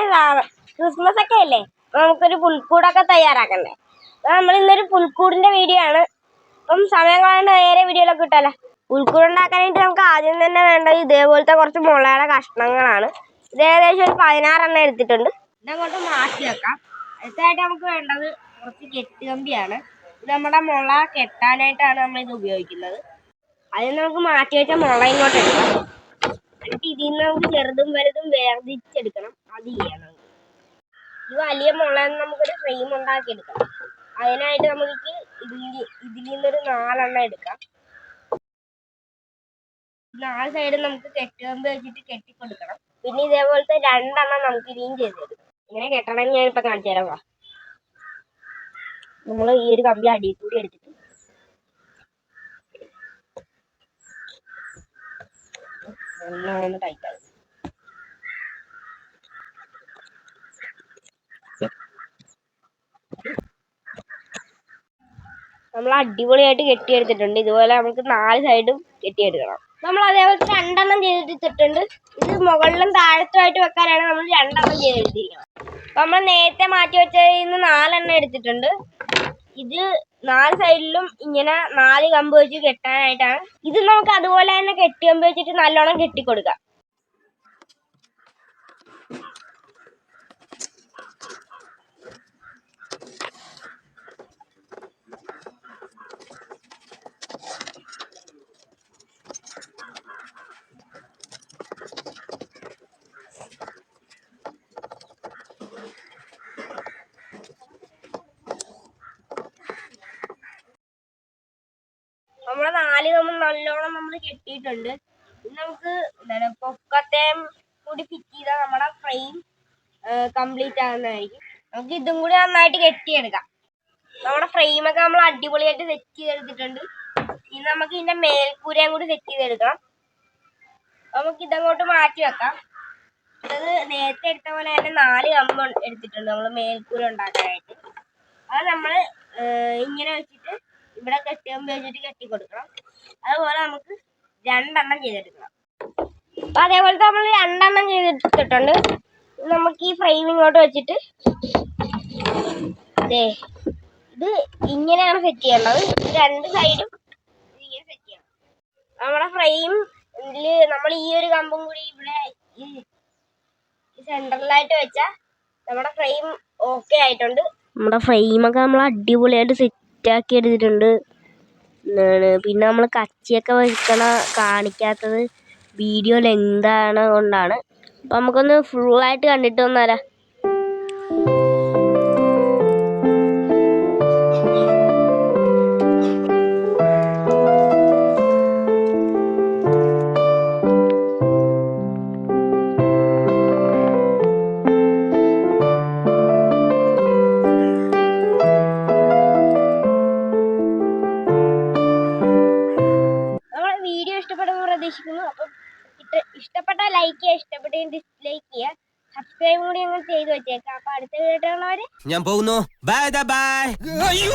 തന്നെ ക്രിസ്മസ് ഒക്കെ അല്ലേ? നമുക്കൊരു പുൽക്കൂടൊക്കെ തയ്യാറാക്കണ്ടേ? അപ്പൊ നമ്മൾ ഇന്നൊരു പുൽക്കൂടിന്റെ വീഡിയോ ആണ്. അപ്പം സമയം കളയാണ്ട് നേരെ വീഡിയോയിലൊക്കെ ഇട്ടല്ലേ? പുൽക്കൂട് ഉണ്ടാക്കാനായിട്ട് നമുക്ക് ആദ്യം തന്നെ വേണ്ടത് ഇതേപോലത്തെ കുറച്ച് മുളയുടെ കഷ്ണങ്ങളാണ്. ഇത് ഏകദേശം ഒരു പതിനാറെണ്ണം എടുത്തിട്ടുണ്ട്. ഇതങ്ങോട്ട് മാറ്റി വെക്കാം. അടുത്തായിട്ട് നമുക്ക് വേണ്ടത് കുറച്ച് കെട്ടുകമ്പിയാണ്. ഇത് നമ്മുടെ മുള കെട്ടാനായിട്ടാണ് നമ്മൾ ഇത് ഉപയോഗിക്കുന്നത്. അതിന് നമുക്ക് മാറ്റി വെച്ച മുള ഇങ്ങോട്ട് എടുക്കാം. എന്നിട്ട് ഇതിൽ നിന്ന് നമുക്ക് ചെറുതും വലുതും വേർതിരിച്ചെടുക്കണം. അത് ചെയ്യണം. ഈ വലിയ മുള നമുക്കൊരു ഫ്രെയിം ഉണ്ടാക്കി എടുക്കണം അതിനായിട്ട് നമുക്ക് ഇതിൽ ഇതിൽ നിന്നൊരു നാലെണ്ണം എടുക്കാം. നാല് സൈഡ് നമുക്ക് കെട്ടുകമ്പ് വെച്ചിട്ട് കെട്ടിക്കൊടുക്കണം. പിന്നെ ഇതേപോലത്തെ രണ്ടെണ്ണം നമുക്ക് ഇനിയും ചെയ്തെടുക്കണം ഇങ്ങനെ കെട്ടണം ഞാൻ ഇപ്പൊ കാണിച്ചു തരാം നമ്മൾ ഈ ഒരു കമ്പി അടിയിൽ കൂടി എടുത്തിട്ട് ടൈറ്റ് നമ്മൾ അടിപൊളിയായിട്ട് കെട്ടിയെടുത്തിട്ടുണ്ട്. ഇതുപോലെ നമുക്ക് നാല് സൈഡും കെട്ടിയെടുക്കണം. നമ്മൾ അതേപോലെ രണ്ടെണ്ണം ചെയ്തെടുത്തിട്ടുണ്ട് ഇത് മുകളിലും താഴത്തുമായിട്ട് വെക്കാനാണ് നമ്മൾ രണ്ടെണ്ണം ചെയ്തെടുത്തിരിക്കുന്നത് നമ്മൾ നേരത്തെ മാറ്റി വെച്ചതിൽ നിന്ന് നാലെണ്ണം എടുത്തിട്ടുണ്ട്. ഇത് നാല് സൈഡിലും ഇങ്ങനെ നാല് കമ്പ് വെച്ച് കെട്ടാനായിട്ടാണ്. ഇത് നമുക്ക് അതുപോലെ തന്നെ കെട്ടി കമ്പ് വെച്ചിട്ട് നല്ലോണം കെട്ടിക്കൊടുക്കാം. നാല് നമ്മൾ നല്ലോണം നമ്മൾ കെട്ടിയിട്ടുണ്ട്. നമുക്ക് എന്താണ് പൊക്കത്തെയും കൂടി ഫിറ്റ് ചെയ്താൽ നമ്മുടെ ഫ്രെയിം കംപ്ലീറ്റ് ആകുന്നതായിരിക്കും നമുക്ക് ഇതും കൂടി നന്നായിട്ട് കെട്ടിയെടുക്കാം. നമ്മുടെ ഫ്രെയിമൊക്കെ നമ്മൾ അടിപൊളിയായിട്ട് സെറ്റ് ചെയ്തെടുത്തിട്ടുണ്ട്. ഇനി നമുക്ക് ഇതിന്റെ മേൽക്കൂരയും കൂടി സെറ്റ് ചെയ്തെടുക്കണം. അപ്പൊ നമുക്ക് ഇതങ്ങോട്ട് മാറ്റി വെക്കാം. അത് നേരത്തെ എടുത്ത പോലെ തന്നെ നാല് കമ്പ് എടുത്തിട്ടുണ്ട് നമ്മൾ മേൽക്കൂര ഉണ്ടാക്കാനായിട്ട്. അത് നമ്മൾ ഇങ്ങനെ വെച്ചിട്ട് ഇവിടെ കെട്ടിയമ്പ് വെച്ചിട്ട് കെട്ടി കൊടുക്കണം അതുപോലെ നമുക്ക് രണ്ടെണ്ണം ചെയ്തെടുക്കണം. അപ്പൊ അതേപോലത്തെ നമ്മൾ രണ്ടെണ്ണം ചെയ്തെടുത്തിട്ടുണ്ട്. നമുക്ക് ഈ ഫ്രെയിം ഇങ്ങോട്ട് വെച്ചിട്ട് ദേ ഇത് ഇങ്ങനെയാണ് സെറ്റ് ചെയ്യേണ്ടത്. രണ്ട് സൈഡും ഇങ്ങനെ സെറ്റ് ചെയ്യണം. നമ്മുടെ ഫ്രെയിം നമ്മൾ ഈ ഒരു കമ്പും കൂടി ഇവിടെ സെന്ററിലായിട്ട് വെച്ചാ നമ്മുടെ ഫ്രെയിം ഓക്കെ ആയിട്ടുണ്ട്. നമ്മുടെ ഫ്രെയിമൊക്കെ നമ്മൾ അടിപൊളിയായിട്ട് സെറ്റ് ആക്കി എടുത്തിട്ടുണ്ട്. എന്താണ് പിന്നെ നമ്മൾ കച്ചിയൊക്കെ വെക്കണ കാണിക്കാത്തത് വീഡിയോ ലെങ്താണ് കൊണ്ടാണ്. അപ്പം നമുക്കൊന്ന് ഫുള്ളായിട്ട് കണ്ടിട്ട് വന്നാലാ? പ്രതീക്ഷിക്കുന്നു അപ്പം ഇഷ്ട- ഇഷ്ടപ്പെട്ട ലൈക്ക് ചെയ്യുക ഇഷ്ടപ്പെട്ട ഡിസ്ലൈക്ക് ചെയ്യുക. സബ്സ്ക്രൈബ് കൂടി ഞങ്ങൾ ചെയ്തു വെച്ചേക്കാം. അപ്പൊ അടുത്ത വീഡിയോ കാണുന്നവരെ ഞാൻ പോകുന്നു. ബൈ ബൈ അയ്യോ